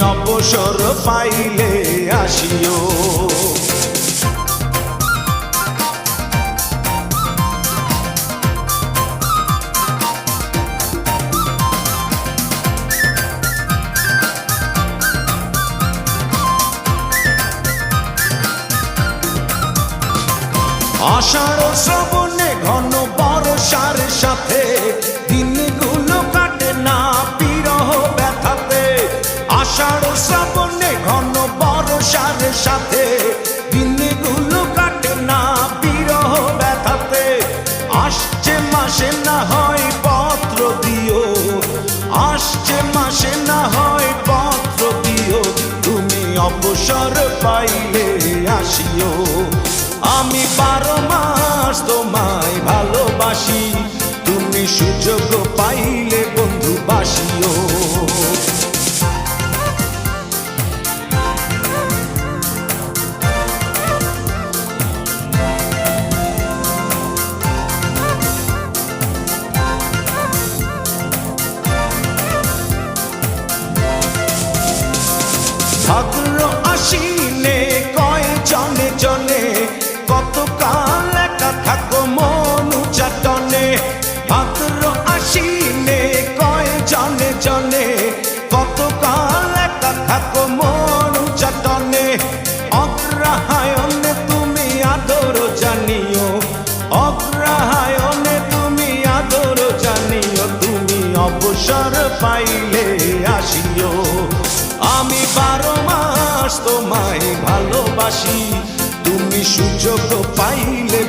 অবসর পাইলে আসিও। আষাঢ় শ্রবণে ঘন বর্ষার সাথে আষাঢ় শ্রবণে, ঘন বর্ষার সাথে। দিনগুলো কাটে না, বিরহ ব্যথাতে। আসছে মাসে না হয় পত্র দিও। আসছে মাসে না হয় পত্র দিও। তুমি অবসর পাইলে আসিও। আমি বারো মাস তোমায় ভালোবাসি। তুমি সুযোগ পাইলে বন্ধু বাসিও ভাদ্র আশ্বিনে কয় জনে জনে কত কাল একা থাকো মনু চাটনে ভাদ্র আশ্বিনে কয় জনে জনে কত কাল একা থাকো মনু অবসর পাইলে আসিও। আমি বারো মাস তোমায় ভালোবাসি তুমি সুযোগ পাইলে